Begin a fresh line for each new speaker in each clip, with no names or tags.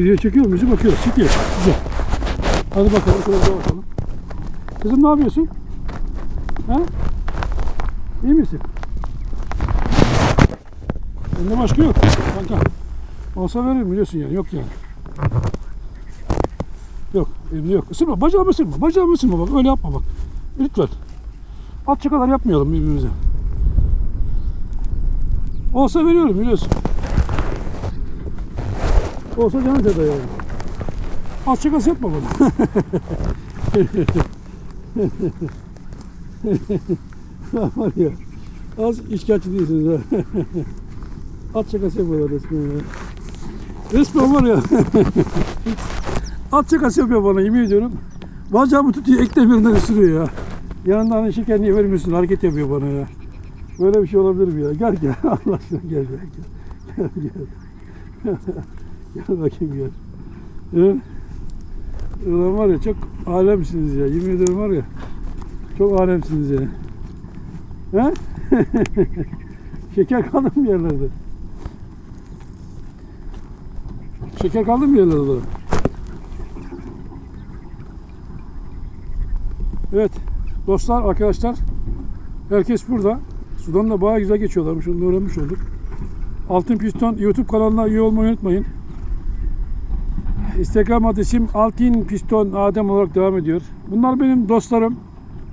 Video çekiyor muyuz? Bakıyoruz. Çekiyor. Güzel. Hadi bakalım. Bir bakalım. Kızım ne yapıyorsun? Ha? İyi misin? Bende başka yok. Kanka. Olsa veririm biliyorsun yani. Yok yani. Yok. Elimde yok. Isırma. Bacağımı ısırma. Bacağımı ısırma bak. Öyle yapma bak. Lütfen. At kadar yapmayalım birbirimize. Olsa veriyorum biliyorsun. Olsa canı feda yani. Az şakası yapma bana. Var ya. Az işkence değilsiniz ha. At şakası yapıyorlar resmen ya. Resmen var ya. At şakası yapıyor bana yemin ediyorum. Bacağımı tutuyor ek demirinden ısırıyor ya. Yanından hani şeker niye vermiyorsun hareket yapıyor bana ya. Böyle bir şey olabilir mi ya? Gel gel Allah aşkına gel gel. Gel gel. Gel bakayım gel. Hı? Ulan var ya çok alemsiniz ya. Yemin ederim var ya. Çok alemsiniz ya. He? Şeker kaldı mı yerlerde? Şeker kaldı mı yerlerde? Evet dostlar arkadaşlar herkes burada. Sudan da bayağı güzel geçiyorlarmış onu öğrenmiş olduk. Altın Piston YouTube kanalına üye olmayı unutmayın. Instagram adresim Altın Piston Adem olarak devam ediyor. Bunlar benim dostlarım.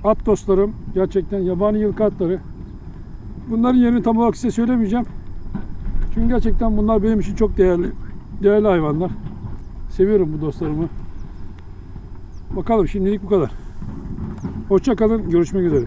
At dostlarım. Gerçekten yabani yılkı atları. Bunların yerini tam olarak size söylemeyeceğim. Çünkü gerçekten bunlar benim için çok değerli. Değerli hayvanlar. Seviyorum bu dostlarımı. Bakalım şimdilik bu kadar. Hoşça kalın. Görüşmek üzere.